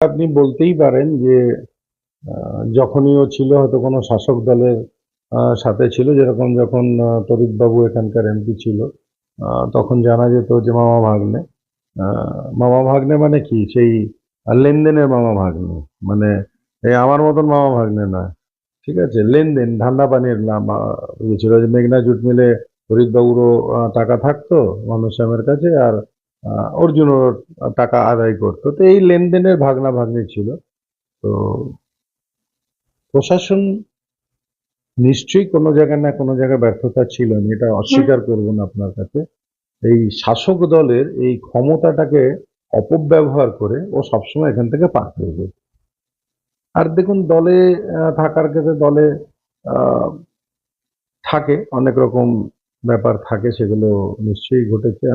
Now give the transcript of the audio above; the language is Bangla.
আপনি বলতেই পারেন যে আহ, যখনই ও ছিল হয়তো কোনো শাসক দলের সাথে ছিল যেরকম যখন তরিক বাবু এখানকার এমপি ছিল তখন জানা যেত যে মামা ভাগ্নে। মামা ভাগ্নে মানে কি? সেই লেনদেনের মামা ভাগ্নে। মানে এই আমার মতন মামা ভাগ্নে না। ঠিক আছে? লেনদেন ধান্দা পানির নাম ইয়ে ছিল যে মেঘনা জুট মিলে হরিদবাবুরও টাকা থাকতো মানুষশ্যামের কাছে আর আহ, অর্জুনও টাকা আদায় করতো। তো এই লেনদেনের ভাগনা ভাগ্নি ছিল। তো প্রশাসন নিশ্চয়ই কোনো জায়গায় না কোনো জায়গায় ব্যর্থতা ছিল আমি এটা অস্বীকার করব না আপনার কাছে। এই শাসক দলের এই ক্ষমতাটাকে অপব্যবহার করে ও সবসময় এখান থেকে পার হয়ে যায়। আর দেখুন দলে থাকার ক্ষেত্রে দলে আহ, থাকে অনেক রকম ব্যাপার থাকে সেগুলো নিশ্চয়ই ঘটেছে।